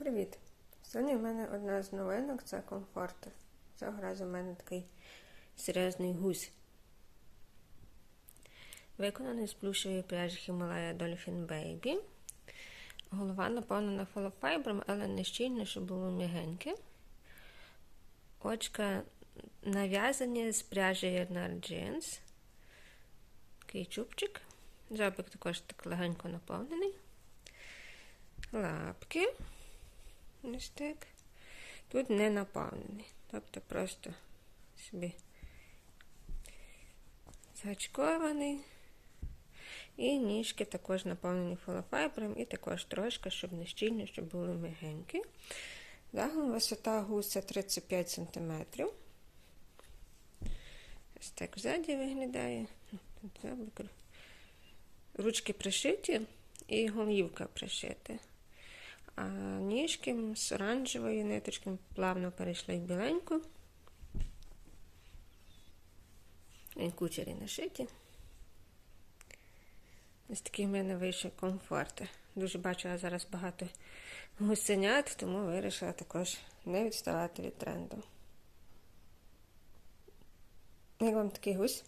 Привіт! Сьогодні в мене одна з новинок це комфортер. Цього разу в мене такий серйозний гусь. Виконаний з плюшевої пряжі Himalaya Dolphin Baby. Голова наповнена фолофайбром, але не щільно, щоб було м'ягеньке. Очка нав'язані з пряжі Yarnar Jeans. Такий чубчик. Жабик також так легенько наповнений. Лапки. Так. Тут не наповнений. Тобто просто собі згачкований. І ніжки також наповнені фолофайбром, і також трошки, щоб не щільно, щоб були м'ягенькі. Загалом висота гуся 35 см. Ось так ззаді виглядає. Ручки пришиті і голівка пришита. А ніжки з оранжевої ниточки плавно перейшли в біленьку. Кучері нашиті. Ось такий в мене вийшов комфорт. Дуже бачила зараз багато гусенят, тому вирішила також не відставати від тренду. Як вам такий гусь?